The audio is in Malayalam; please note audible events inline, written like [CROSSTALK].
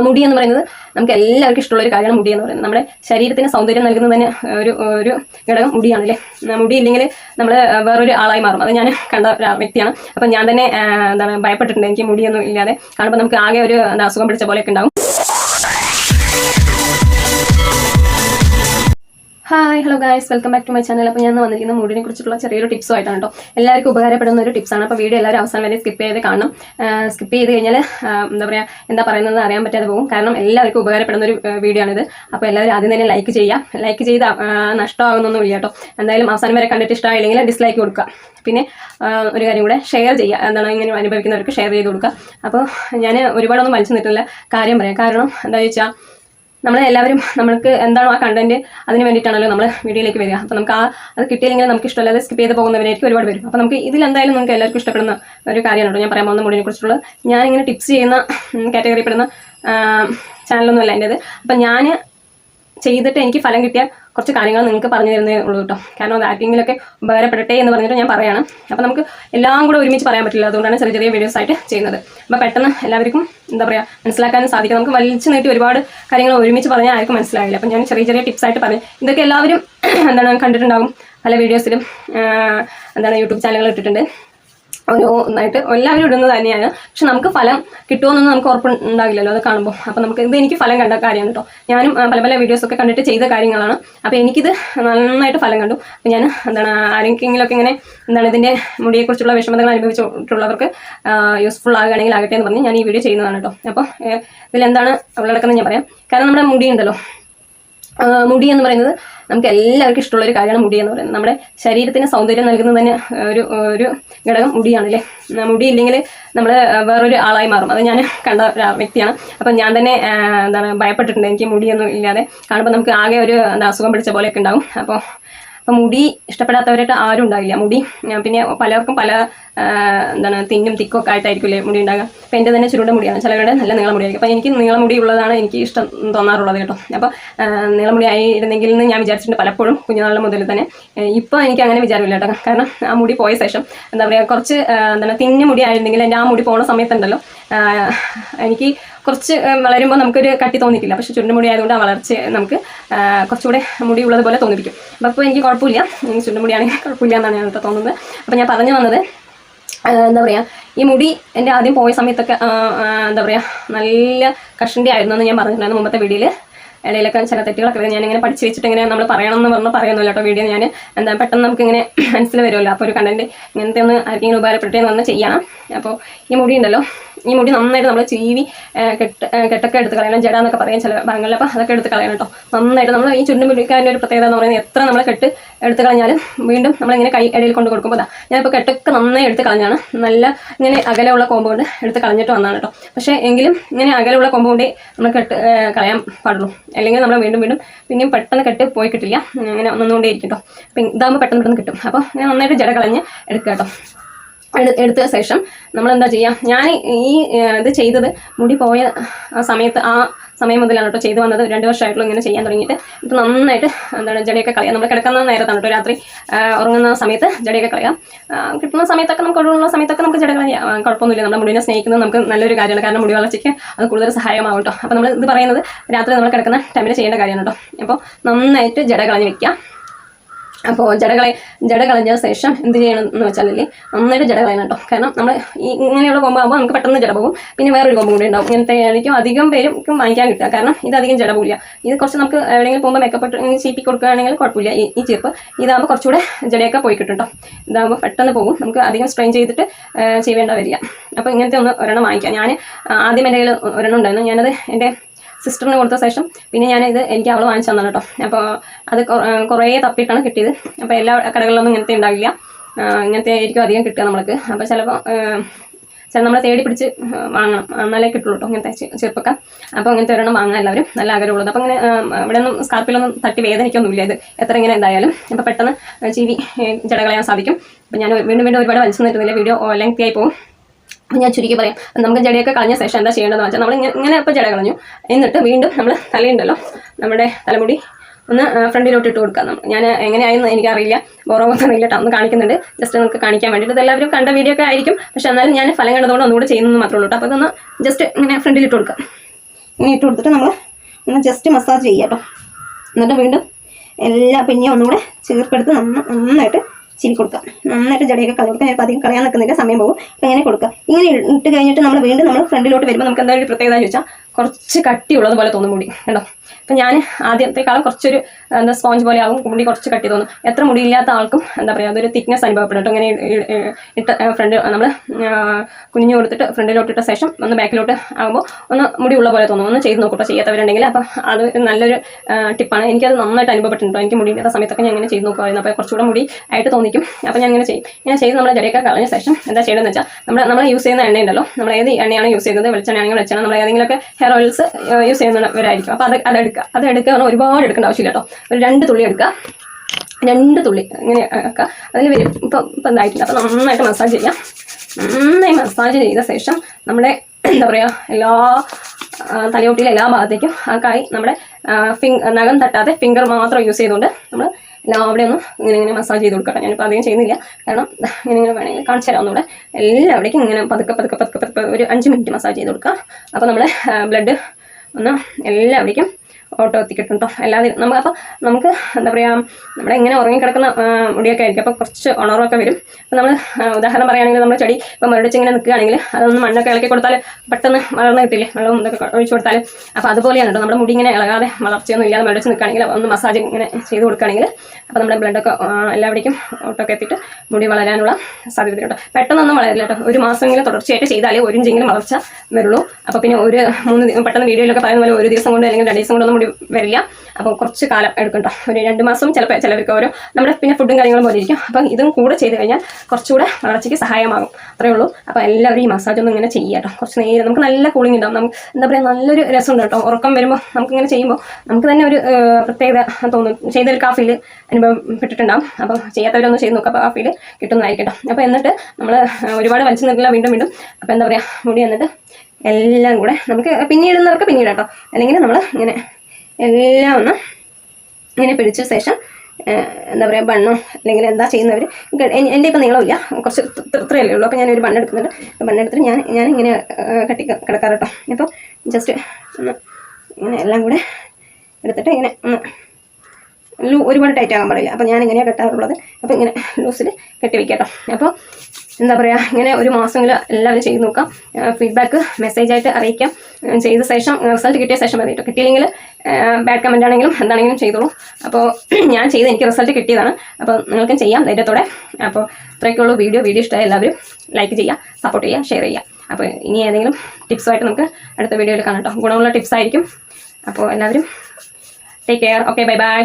മുടി എന്ന് പറയുന്നത് നമുക്ക് എല്ലാവർക്കും ഇഷ്ടമുള്ള ഒരു കാര്യമാണ് മുടി എന്ന് പറയുന്നത്. നമ്മുടെ ശരീരത്തിന് സൗന്ദര്യം നൽകുന്നത് തന്നെ ഒരു ഒരു ഘടകം മുടിയാണ് മുടിയാണല്ലേ മുടി ഇല്ലെങ്കിൽ നമ്മൾ വേറൊരു ആളായി മാറും. അത് ഞാൻ കണ്ട ഒരു വ്യക്തിയാണ്. അപ്പം ഞാൻ തന്നെ എന്താണ് ഭയപ്പെട്ടിട്ടുണ്ട്. എനിക്ക് മുടിയൊന്നും ഇല്ലാതെ കാണുമ്പോൾ നമുക്ക് ആകെ ഒരു അസുഖം പിടിച്ച പോലെയൊക്കെ ഉണ്ടാവും. Hi hello guys welcome back to my channel അപ്പോൾ ഞാൻ വന്നിരിക്കുന്ന മൂടിനെ കുറിച്ചിട്ടുള്ള ചെറിയൊരു ടിപ്സും ആയിട്ടാണ് കേട്ടോ. എല്ലാവർക്കും ഉപകാരപ്പെടുന്ന ഒരു ടിപ്സാണ് അപ്പോൾ വീഡിയോ എല്ലാവരും അവസാനം വരെ സ്കിപ്പ് ചെയ്ത് കാണണം. സ്കിപ്പ് ചെയ്ത് കഴിഞ്ഞാൽ എന്താ പറയുക എന്താ പറയുന്നത് അറിയാൻ പറ്റാതെ പോകും. കാരണം എല്ലാവർക്കും ഉപകാരപ്പെടുന്ന ഒരു വീഡിയോ ആണിത്. അപ്പോൾ എല്ലാവരും ആദ്യം തന്നെ ലൈക്ക് ചെയ്യുക. ലൈക്ക് ചെയ്ത് നഷ്ടമാകുന്നൊന്നുമില്ല കേട്ടോ. എന്തായാലും അവസാനം വരെ കണ്ടിട്ട് ഇഷ്ടമായില്ലെങ്കിൽ ഡിസ്ലൈക്ക് കൊടുക്കുക. പിന്നെ ഒരു കാര്യം കൂടെ ഷെയർ ചെയ്യുക. എന്താണ് ഇങ്ങനെ അനുഭവിക്കുന്നവർക്ക് ഷെയർ ചെയ്ത് കൊടുക്കുക. അപ്പോൾ ഞാൻ ഒരുപാടൊന്നും വലിച്ചു നിൽക്കുന്നില്ല കാര്യം പറയാം. കാരണം എന്താ വെച്ചാൽ നമ്മളെല്ലാവരും നമ്മൾക്ക് എന്താണോ ആ കണ്ടന്റ് അതിന് വേണ്ടിയിട്ടാണല്ലോ നമ്മൾ വീഡിയോയിലേക്ക് വരിക. അപ്പോൾ നമുക്ക് ആ അത് കിട്ടിയില്ലെങ്കിൽ നമുക്ക് ഇഷ്ടമല്ലാതെ സ്കിപ്പ് ചെയ്ത് പോകുന്നവരായിരിക്കും ഒരുപാട് വരും അപ്പോൾ നമുക്ക് ഇതിൽ എന്തായാലും നിങ്ങൾക്ക് എല്ലാവർക്കും ഇഷ്ടപ്പെടുന്ന ഒരു കാര്യമാണ് ഞാൻ പറയാൻ പോകുന്ന മുടിനെ കുറിച്ചുള്ള ഞാനിങ്ങനെ ടിപ്സ് ചെയ്യുന്ന കാറ്റഗറി ചാനലൊന്നുമല്ല എന്റേത് അപ്പം ഞാൻ ചെയ്തിട്ട് എനിക്ക് ഫലം കിട്ടിയ കുറച്ച് കാര്യങ്ങൾ നിങ്ങൾക്ക് പറഞ്ഞു തരുന്നേ ഉള്ളൂ കേട്ടോ. കാരണം അത് ആക്ടിങ്ങിലൊക്കെ ഉപകാരപ്പെടട്ടെ എന്ന് പറഞ്ഞിട്ട് ഞാൻ പറയാണ്. അപ്പോൾ നമുക്ക് എല്ലാം കൂടെ ഒരുമിച്ച് പറയാൻ പറ്റില്ല. അതുകൊണ്ടാണ് ചെറിയ ചെറിയ വീഡിയോസ് ആയിട്ട് ചെയ്യുന്നത്. അപ്പോൾ പെട്ടെന്ന് എല്ലാവർക്കും എന്താ പറയുക മനസ്സിലാക്കാനും സാധിക്കും. നമുക്ക് വലിച്ചു നീട്ടി ഒരുപാട് കാര്യങ്ങൾ ഒരുമിച്ച് പറഞ്ഞാൽ ആർക്കും മനസ്സിലാവില്ല. അപ്പം ഞാൻ ചെറിയ ചെറിയ ടിപ്സ് ആയിട്ട് പറഞ്ഞു. ഇതൊക്കെ എല്ലാവരും [CLEARS THROAT] എന്താണ് കണ്ടിട്ടുണ്ടാകും. പല വീഡിയോസിലും എന്താണ് യൂട്യൂബ് ചാനലുകൾ ഇട്ടിട്ടുണ്ട്. ഓരോ ഒന്നായിട്ട് എല്ലാവരും ഇടുന്നത് തന്നെയാണ്. പക്ഷെ നമുക്ക് ഫലം കിട്ടുമെന്നൊന്നും നമുക്ക് ഉറപ്പുണ്ടാകില്ലല്ലോ അത് കാണുമ്പോൾ അപ്പോൾ നമുക്ക് ഇത് എനിക്ക് ഫലം കണ്ട കാര്യമാണ് കേട്ടോ. ഞാനും പല പല വീഡിയോസ് ഒക്കെ കണ്ടിട്ട് ചെയ്ത കാര്യങ്ങളാണ്. അപ്പോൾ എനിക്കിത് നന്നായിട്ട് ഫലം കണ്ടു. അപ്പോൾ ഞാൻ എന്താണ് ആരെങ്കിലുമൊക്കെ ഇങ്ങനെ എന്താണ് ഇതിന്റെ മുടിയെക്കുറിച്ചുള്ള വിഷമതകൾ അനുഭവിച്ചിട്ടുള്ളവർക്ക് യൂസ്ഫുൾ ആകുകയാണെങ്കിൽ ആകട്ടെ എന്ന് പറഞ്ഞ് ഞാൻ ഈ വീഡിയോ ചെയ്യുന്നതാണ് കേട്ടോ. അപ്പോൾ ഇതിലെന്താണ് ഉള്ളടക്കം ഞാൻ പറയാം. കാരണം നമ്മുടെ മുടി ഉണ്ടല്ലോ. മുടി എന്ന് പറയുന്നത് നമുക്ക് എല്ലാവർക്കും ഇഷ്ടമുള്ള ഒരു കാര്യമാണ് മുടി എന്ന് പറയുന്നത്. നമ്മുടെ ശരീരത്തിന് സൗന്ദര്യം നൽകുന്നത് തന്നെ ഒരു ഒരു ഘടകം മുടിയാണ് അല്ലേ? മുടി ഇല്ലെങ്കിൽ നമ്മൾ വേറൊരു ആളായി മാറും. അത് ഞാൻ കണ്ട ഒരു വ്യക്തിയാണ്. അപ്പം ഞാൻ തന്നെ എന്താണ് ഭയപ്പെട്ടിട്ടുണ്ട്. എനിക്ക് മുടിയൊന്നും ഇല്ലാതെ കാണുമ്പോൾ നമുക്ക് ആകെ ഒരു എന്താ അസുഖം പിടിച്ച പോലെയൊക്കെ ഉണ്ടാവും. അപ്പോൾ അപ്പോൾ മുടി ഇഷ്ടപ്പെടാത്തവരായിട്ട് ആരും ഉണ്ടാവില്ല. മുടി പിന്നെ പലർക്കും പല എന്താണ് തിന്നും തിക്കൊക്കെ ആയിട്ടായിരിക്കില്ലേ മുടി ഉണ്ടാകുക അപ്പം എന്റെ തന്നെ ചുരുണ്ട മുടിയാണ്. ചിലവരുടെ നല്ല നീളം മുടിയായിരിക്കും. അപ്പോൾ എനിക്ക് നീളം മുടി ഉള്ളതാണ് എനിക്ക് ഇഷ്ടം തോന്നാറുള്ളത് കേട്ടോ. അപ്പോൾ നീള നീളം മുടി ആയിരുന്നെങ്കിൽ എന്ന് ഞാൻ വിചാരിച്ചിട്ടുണ്ട് പലപ്പോഴും കുഞ്ഞുനാളിലെ മുതൽ തന്നെ. ഇപ്പോൾ എനിക്ക് അങ്ങനെ വിചാരമില്ല കേട്ടോ. കാരണം ആ മുടി പോയ ശേഷം എന്താ പറയുക കുറച്ച് എന്താണ് തിന്നു മുടി ആയിരുന്നെങ്കിൽ എന്റെ ആ മുടി പോണ സമയത്തുണ്ടല്ലോ. എനിക്ക് കുറച്ച് വളരുമ്പോൾ നമുക്കൊരു കട്ടി തോന്നിക്കില്ല പക്ഷെ മുടി ആയതുകൊണ്ട് ആ വളർച്ച നമുക്ക് കുറച്ചുകൂടെ മുടി ഉള്ളതുപോലെ തോന്നിപ്പിക്കും. അപ്പോൾ അപ്പോൾ എനിക്ക് കുഴപ്പമില്ല. എനിക്ക് ചുരുണ്ട മുടിയാണെങ്കിൽ കുഴപ്പമില്ല എന്നാണ് ഞാൻ ഇപ്പോൾ തോന്നുന്നത്. അപ്പോൾ ഞാൻ പറഞ്ഞു വന്നത് എന്താ പറയുക ഈ മുടി എന്റെ ആദ്യം പോയ സമയത്തൊക്കെ എന്താ പറയുക നല്ല കഷണ്ടി ആയിരുന്നു എന്ന് ഞാൻ പറഞ്ഞിട്ടുണ്ടായിരുന്നു മുമ്പത്തെ വീഡിയോയിൽ ഇടയിലൊക്കെ ചില തെറ്റുകളൊക്കെ ഞാനിങ്ങനെ പഠിച്ച് വെച്ചിട്ട് ഇങ്ങനെ നമ്മൾ പറയണം എന്ന് പറഞ്ഞാൽ പറയുന്നില്ല കേട്ടോ വീഡിയോ ഞാൻ എന്താ പെട്ടെന്ന് നമുക്കിങ്ങനെ മനസ്സിൽ വരുമല്ലോ. അപ്പോൾ ഒരു കണ്ടന്റ് ഇങ്ങനത്തെ ഒന്ന് ആർക്കെങ്കിലും ഉപകാരപ്പെട്ടേ എന്ന് ചെയ്യണം അപ്പോൾ ഈ മുടി ഉണ്ടല്ലോ ഈ മുടി നന്നായിട്ട് നമ്മൾ ചീവി കെട്ട് കെട്ടൊക്കെ എടുത്ത് കളയണം. ജട എന്നൊക്കെ പറയാൻ ചില ഭാഗങ്ങളിൽ അപ്പോൾ അതൊക്കെ എടുത്ത് കളയണം കേട്ടോ. നന്നായിട്ട് നമ്മൾ ഈ ചുണ്ടും മുടിക്കാരന്റെ ഒരു പ്രത്യേകത എന്ന് പറയുന്നത് എത്ര നമ്മൾ കെട്ട് എടുത്ത് കളഞ്ഞാലും വീണ്ടും നമ്മളിങ്ങനെ കൈ ഇടയിൽ കൊണ്ട് കൊടുക്കുമ്പോൾ അതാ ഞാനിപ്പോൾ കെട്ടൊക്കെ നന്നായി എടുത്ത് കളഞ്ഞാണ് നല്ല ഇങ്ങനെ അകലമുള്ള കൊമ്പ് കൊണ്ട് എടുത്ത് കളഞ്ഞിട്ട് വന്നാണ് കേട്ടോ. പക്ഷേ എങ്കിലും ഇങ്ങനെ അകലമുള്ള കൊമ്പ് കൊണ്ടേ നമ്മൾ കെട്ട് കളയാൻ പാടുള്ളൂ. അല്ലെങ്കിൽ നമ്മൾ വീണ്ടും വീണ്ടും പിന്നെയും പെട്ടെന്ന് കെട്ട് പോയി കിട്ടില്ല. അങ്ങനെ ഒന്നുകൊണ്ടേ ഇരിക്കും കേട്ടോ. അപ്പം ഇതാകുമ്പോൾ പെട്ടെന്ന് പെട്ടെന്ന് കിട്ടും. അപ്പോൾ ഞാൻ നന്നായിട്ട് ജട കളഞ്ഞ് എടുക്കുക കേട്ടോ. എടുത്ത ശേഷം നമ്മൾ എന്താ ചെയ്യുക ഞാൻ ഈ ഇത് ചെയ്തത് മുടി പോയ ആ സമയത്ത് ആ സമയം മുതലാണ് കേട്ടോ ചെയ്തു വന്നത്. രണ്ട് വർഷമായിട്ടുള്ള ഇങ്ങനെ ചെയ്യാൻ തുടങ്ങിയിട്ട്. ഇപ്പം നന്നായിട്ട് എന്താണ് ജടയൊക്കെ കളയാം. നമ്മൾ കിടക്കുന്ന നേരത്താണ് കേട്ടോ രാത്രി ഉറങ്ങുന്ന സമയത്ത് ജടയൊക്കെ കളയാം. കിട്ടുന്ന സമയത്തൊക്കെ നമുക്ക് ഒഴിവുള്ള സമയത്തൊക്കെ നമുക്ക് ജട കളയാം കുഴപ്പമൊന്നുമില്ല. നമ്മുടെ മുടിനെ സ്നേഹിക്കുന്നത് നമുക്ക് നല്ലൊരു കാര്യമാണ്. കാരണം മുടി വളർച്ചയ്ക്ക് അത് കൂടുതൽ സഹായമാവും കേട്ടോ. അപ്പോൾ നമ്മൾ ഇത് പറയുന്നത് രാത്രി നമ്മൾ കിടക്കുന്ന ടൈമിൽ ചെയ്യേണ്ട കാര്യമാണ് കേട്ടോ. അപ്പോൾ നന്നായിട്ട് ജട കളഞ്ഞ് വെക്കുക അപ്പോൾ ജടകളെ ജട കളഞ്ഞ ശേഷം എന്ത് ചെയ്യണം എന്ന് വെച്ചാലല്ലേ നന്നായിട്ട് ജട കളയണം കേട്ടോ. കാരണം നമ്മൾ ഈ ഇങ്ങനെയുള്ള കൊമ്പാകുമ്പോൾ നമുക്ക് പെട്ടെന്ന് ജട പോകും. പിന്നെ വേറൊരു കൊമ്പ് കൂടി ഉണ്ടാവും. ഇങ്ങനത്തെ ആയിരിക്കും അധികം പേരും വാങ്ങിക്കാൻ കിട്ടുക. കാരണം ഇത് അധികം ജട പോകില്ല ഇത് കുറച്ച് നമുക്ക് എവിടെയെങ്കിലും പോകുമ്പോൾ മേക്കപ്പ് ചീപ്പി കൊടുക്കുകയാണെങ്കിൽ കുഴപ്പമില്ല. ഈ ഈ ചീർപ്പ് ഇതാകുമ്പോൾ കുറച്ചുകൂടെ ജടയൊക്കെ പോയി കിട്ടും കേട്ടോ. ഇതാകുമ്പോൾ പെട്ടെന്ന് പോകും. നമുക്ക് അധികം സ്ട്രെയിൻ ചെയ്തിട്ട് ചെയ്യേണ്ട വരിക അപ്പോൾ ഇങ്ങനത്തെ ഒന്ന് ഒരെണ്ണം വാങ്ങിക്കാം. ഞാൻ ആദ്യം എന്റെ കയ്യിൽ ഒരെണ്ണം ഉണ്ടായിരുന്നു. ഞാനത് എന്റെ സിസ്റ്ററിന് കൊടുത്ത ശേഷം പിന്നെ ഞാൻ ഇത് എനിക്ക് അവൾ വാങ്ങിച്ചു തന്നാണ് കേട്ടോ. അപ്പോൾ അത് കുറേ തപ്പിയിട്ടാണ് കിട്ടിയത്. അപ്പോൾ എല്ലാ കടകളിലൊന്നും ഇങ്ങനത്തെ ഉണ്ടാകില്ല ആ, ഇങ്ങനത്തെ ആയിരിക്കും അധികം കിട്ടുക നമ്മൾക്ക്. അപ്പോൾ ചിലപ്പോൾ ചില നമ്മൾ തേടി പിടിച്ച് വാങ്ങണം. എന്നാലേ കിട്ടുള്ളൂ കേട്ടോ ഇങ്ങനത്തെ ചെറുപ്പക്കാർ. അപ്പോൾ ഇങ്ങനത്തെ ഒരെണ്ണം വാങ്ങാൻ എല്ലാവരും നല്ല ആഗ്രഹമുള്ളത്. അപ്പോൾ ഇങ്ങനെ ഇവിടെ ഒന്നും സ്കാർപ്പിലൊന്നും തട്ടി വേദനിക്കൊന്നുമില്ല ഇത്. എത്ര ഇങ്ങനെ എന്തായാലും അപ്പോൾ പെട്ടെന്ന് ചീവി ജടകളയാൻ സാധിക്കും. അപ്പോൾ ഞാൻ വീണ്ടും വീണ്ടും ഒരുപാട് വലിച്ചു നിൽക്കുന്നില്ല വീഡിയോ ലെങ്തി ആയി പോകും. ഞാൻ ചുരുക്കി പറയാം. നമുക്ക് ജടയൊക്കെ കളഞ്ഞ ശേഷം എന്താ ചെയ്യേണ്ടതെന്ന് വെച്ചാൽ നമ്മൾ ഇങ്ങനെ ഇപ്പോൾ ജട കളഞ്ഞു. എന്നിട്ട് വീണ്ടും നമ്മൾ തലയുണ്ടല്ലോ. നമ്മുടെ തലമുടി ഒന്ന് ഫ്രണ്ടിലോട്ട് ഇട്ട് കൊടുക്കാം. നമ്മൾ ഞാൻ എങ്ങനെയായെന്ന് എനിക്കറിയില്ല. ബോറോമൊന്നും കേട്ടോ. ഒന്ന് കാണിക്കുന്നുണ്ട്. ജസ്റ്റ് നമുക്ക് കാണിക്കാൻ വേണ്ടിയിട്ട് ഇതെല്ലാവരും കണ്ട വീഡിയോ ഒക്കെ ആയിരിക്കും. പക്ഷെ എന്നാലും ഞാൻ ഫലം കണ്ടതുകൊണ്ട് ഒന്നുകൂടെ ചെയ്യുന്നത് മാത്രമേ ഉള്ളൂ അപ്പോൾ ഇതൊന്ന് ജസ്റ്റ് ഇങ്ങനെ ഫ്രണ്ടിൽ ഇട്ട് കൊടുക്കാം. ഇങ്ങനെ ഇട്ട് കൊടുത്തിട്ട് നമ്മൾ ഒന്ന് ജസ്റ്റ് മസാജ് ചെയ്യാം കേട്ടോ. എന്നിട്ട് വീണ്ടും എല്ലാ പിന്നെ ഒന്നുകൂടെ നന്ന നന്നായിട്ട് ചിരി കൊടുക്കുക. നന്നായിട്ട് ജടിയൊക്കെ കളി കൊടുക്കുക അധികം കളയാൻ നിൽക്കുന്നില്ല സമയം പോകും. അപ്പോൾ ഇങ്ങനെ കൊടുക്കുക. ഇങ്ങനെ ഇട്ട് കഴിഞ്ഞിട്ട് നമ്മൾ വീണ്ടും നമ്മൾ ഫ്രണ്ടിലോട്ട് വരുമ്പോൾ നമുക്ക് എന്തായാലും ഒരു പ്രത്യേകത ചോദിച്ചാൽ കുറച്ച് കട്ടിയുള്ളത് പോലെ തോന്നും മുടി. കേട്ടോ അപ്പം ഞാൻ ആദ്യത്തെക്കാളും കുറച്ചൊരു എന്താ സ്പോഞ്ച് പോലെ ആകും മുടി കുറച്ച് കട്ടി തോന്നും എത്ര മുടി ഇല്ലാത്ത ആൾക്കും എന്താ പറയുക അതൊരു തിക്നെസ് അനുഭവപ്പെടും. ഇങ്ങനെ ഇട്ട് ഫ്രണ്ട് നമ്മൾ കുഞ്ഞു കൊടുത്തിട്ട് ഫ്രണ്ടിലോട്ടിട്ട ശേഷം ഒന്ന് ബാക്കിലോട്ട് ആകുമ്പോൾ ഒന്ന് മുടി ഉള്ള പോലെ തോന്നും. ഒന്ന് ചെയ്ത് നോക്കട്ടോ ചെയ്യാത്തവരുണ്ടെങ്കിൽ. അപ്പം അത് നല്ലൊരു ടിപ്പാണ് എനിക്കത് നന്നായിട്ട് അനുഭവപ്പെട്ടിട്ടുണ്ടോ എനിക്ക് മുടി ഇല്ലാത്ത സമയത്തൊക്കെ ഞാൻ ഇങ്ങനെ ചെയ്ത് നോക്കുമായിരുന്നു അപ്പോൾ കുറച്ചുകൂടെ മുടി ആയിട്ട് തോന്നിക്കും. അപ്പോൾ ഞാൻ ഇങ്ങനെ ചെയ്യും. ഞാൻ ചെയ്ത് നമ്മുടെ ജടയൊക്കെ കളഞ്ഞ ശേഷം എന്താ ചെയ്യണമെന്ന് വെച്ചാൽ നമ്മൾ നമ്മൾ യൂസ് ചെയ്യുന്ന എണ്ണ ഉണ്ടല്ലോ നമ്മൾ ഏത് എണ്ണയാണ് യൂസ് ചെയ്യുന്നത് വെളിച്ചെണ്ണയാണെങ്കിൽ വെളിച്ചെണ്ണ നമ്മൾ ഏതെങ്കിലുമൊക്കെ ഹെയർ ഓയിൽസ് യൂസ് ചെയ്യുന്നവരായിരിക്കും അപ്പോൾ അത് അതെടുക്കുക അത് എടുക്കുക പറഞ്ഞാൽ ഒരുപാട് എടുക്കേണ്ട ആവശ്യമില്ല കേട്ടോ. ഒരു രണ്ട് തുള്ളി എടുക്കുക. രണ്ട് തുള്ളി ഇങ്ങനെ ആക്കുക. അതിൽ വരും. ഇപ്പം ഇപ്പം എന്തായിട്ടില്ല അപ്പം നന്നായിട്ട് മസാജ് ചെയ്യാം. നന്നായി മസാജ് ചെയ്ത ശേഷം നമ്മുടെ എന്താ പറയുക എല്ലാ തലയോട്ടിയിലെ എല്ലാ ഭാഗത്തേക്കും ആ കായ് നമ്മുടെ ഫിംഗ് നഖം തട്ടാതെ ഫിംഗർ മാത്രം യൂസ് ചെയ്തുകൊണ്ട് നമ്മൾ എല്ലാവിടെയും ഒന്ന് ഇങ്ങനെ ഇങ്ങനെ മസാജ് ചെയ്ത് കൊടുക്കട്ടെ. ഞാനിപ്പോൾ അധികം ചെയ്യുന്നില്ല. കാരണം ഇങ്ങനെ ഇങ്ങനെ വേണമെങ്കിൽ കാണിച്ചു തരാം ഒന്നുകൂടെ. എല്ലാവിടേക്കും ഇങ്ങനെ പതുക്കെ പതുക്കെ പതുക്കെ പതുക്കെ ഒരു അഞ്ച് മിനിറ്റ് മസാജ് ചെയ്ത് കൊടുക്കുക. അപ്പോൾ നമ്മുടെ ബ്ലഡ് ഒന്ന് എല്ലാവിടേക്കും ഓട്ടോ എത്തിക്കിട്ടും കേട്ടോ അല്ലാതെ നമുക്ക് അപ്പോൾ നമുക്ക് എന്താ പറയുക നമ്മുടെ ഇങ്ങനെ ഉറങ്ങിക്കിടക്കുന്ന കിടക്കുന്ന മുടിയൊക്കെ ആയിരിക്കും. അപ്പോൾ കുറച്ച് ഉണർവൊക്കെ വരും. അപ്പോൾ നമ്മൾ ഉദാഹരണം പറയുകയാണെങ്കിൽ നമ്മൾ ചെടി ഇപ്പോൾ മുരടിച്ച് ഇങ്ങനെ നിൽക്കുകയാണെങ്കിൽ അതൊന്ന് മണ്ണൊക്കെ ഇളക്കി കൊടുത്താൽ പെട്ടെന്ന് വളർന്ന് കിട്ടില്ലേ? വെള്ളവും ഇതൊക്കെ ഒഴിച്ചു കൊടുത്താൽ അപ്പോൾ അതുപോലെയാണ് കേട്ടോ. നമ്മുടെ മുടി ഇങ്ങനെ ഇളകാതെ വളർച്ചയൊന്നും ഇല്ലാതെ മുരടിച്ച് നിൽക്കുകയാണെങ്കിൽ ഒന്ന് മസാജ് ഇങ്ങനെ ചെയ്ത് കൊടുക്കുകയാണെങ്കിൽ അപ്പോൾ നമ്മുടെ ബ്ലഡൊക്കെ എല്ലാവിടേക്കും ഓട്ടൊക്കെ എത്തിയിട്ട് മുടി വളരാനുള്ള സാധ്യത കേട്ടോ. പെട്ടെന്നൊന്നും വളരില്ല കേട്ടോ. ഒരു മാസമെങ്കിലും തുടർച്ചയായിട്ട് ചെയ്താലേ ഒരു ഇഞ്ചെങ്കിലും വളർച്ച വരുള്ളൂ. അപ്പോൾ പിന്നെ ഒരു മൂന്ന് പെട്ടെന്ന് വീഡിയോയിലൊക്കെ പറയുന്ന പോലെ ഒരു ദിവസം കൊണ്ട് അല്ലെങ്കിൽ രണ്ട് ദിവസം കൊണ്ടൊന്നും മുടി വരില്ല. അപ്പോൾ കുറച്ച് കാലം എടുക്കും കേട്ടോ ഒരു രണ്ട് മാസം ചിലപ്പോൾ ചിലവർക്ക് ഓരോ നമ്മുടെ പിന്നെ ഫുഡും കാര്യങ്ങളും പോലെ ഇരിക്കും അപ്പം ഇതും കൂടെ ചെയ്ത് കഴിഞ്ഞാൽ കുറച്ചുകൂടെ വളർച്ചയ്ക്ക് സഹായമാകും. അത്രേ ഉള്ളൂ. അപ്പോൾ എല്ലാവരും ഈ മസാജ് ഒന്നും ഇങ്ങനെ ചെയ്യുക കേട്ടോ കുറച്ച് നേരം നമുക്ക് നല്ല കൂളിംഗ് ഉണ്ടാവും. നമുക്ക് എന്താ പറയുക നല്ലൊരു രസമുണ്ട് കേട്ടോ ഉറക്കം വരുമ്പോൾ നമുക്കിങ്ങനെ ചെയ്യുമ്പോൾ നമുക്ക് തന്നെ ഒരു പ്രത്യേകത തോന്നും. ചെയ്തൊരു ആ ഫീൽ അനുഭവപ്പെട്ടിട്ടുണ്ടാവും അപ്പം ചെയ്യാത്തവരൊന്നും ചെയ്ത് നോക്കുക അപ്പോൾ ആ ഫീൽ കിട്ടുന്നതായിരിക്കട്ടോ അപ്പോൾ എന്നിട്ട് നമ്മൾ ഒരുപാട് വലിച്ചു നിൽക്കില്ല വീണ്ടും വീണ്ടും. അപ്പോൾ എന്താ പറയുക മുടി എന്നിട്ട് എല്ലാം കൂടെ നമുക്ക് പിന്നീടുന്നവർക്ക് പിന്നീട് കേട്ടോ അല്ലെങ്കിൽ നമ്മൾ ഇങ്ങനെ എല്ലാം ഒന്ന് ഇങ്ങനെ പിടിച്ച ശേഷം എന്താ പറയുക ബണ്ണോ അല്ലെങ്കിൽ എന്താ ചെയ്യുന്നവർ എന്റെ ഇപ്പം നീളമില്ല കുറച്ച് ഇത്ര- ഇത്ര- ഇത്രയല്ലേ ഉള്ളൂ. അപ്പോൾ ഞാൻ ഒരു ബണ്ണ് എടുത്തിട്ട് ഞാൻ ഞാൻ ഇങ്ങനെ കട്ടി കിടക്കാറ് കേട്ടോ. ഇപ്പോൾ ജസ്റ്റ് ഒന്ന് ഇങ്ങനെ എല്ലാം കൂടെ എടുത്തിട്ട് ഇങ്ങനെ ഒന്ന് ലൂ ഒരുപാട് ടൈറ്റ് ആകാൻ പാടില്ല. അപ്പോൾ ഞാൻ കെട്ടാറുള്ളത്. അപ്പോൾ ഇങ്ങനെ ലൂസിൽ കെട്ടി വെക്കാം അപ്പോൾ എന്താ പറയുക ഇങ്ങനെ ഒരു മാസമെങ്കിലും എല്ലാവരും ചെയ്ത് നോക്കാം. ഫീഡ്ബാക്ക് മെസ്സേജായിട്ട് അറിയിക്കാം. ചെയ്ത ശേഷം റിസൾട്ട് കിട്ടിയ ശേഷം കേട്ടോ. കിട്ടിയില്ലെങ്കിൽ ബാഡ് കമന്റ് ആണെങ്കിലും എന്താണെങ്കിലും ചെയ്തോളൂ. അപ്പോൾ [CLEARS THROAT] ഞാൻ ചെയ്ത് എനിക്ക് റിസൾട്ട് കിട്ടിയതാണ്. അപ്പോൾ നിങ്ങൾക്കും ചെയ്യാം ധൈര്യത്തോടെ. അപ്പോൾ ഇത്രയൊക്കെയുള്ളൂ വീഡിയോ വീഡിയോ ഇഷ്ടമായ എല്ലാവരും ലൈക്ക് ചെയ്യുക സപ്പോർട്ട് ചെയ്യുക ഷെയർ ചെയ്യുക. അപ്പോൾ ഇനി ഏതെങ്കിലും ടിപ്സുമായിട്ട് നമുക്ക് അടുത്ത വീഡിയോയിൽ കാണാം കേട്ടോ ഗുണമുള്ള ടിപ്സ് ആയിരിക്കും. അപ്പോൾ എല്ലാവരും take care okay bye bye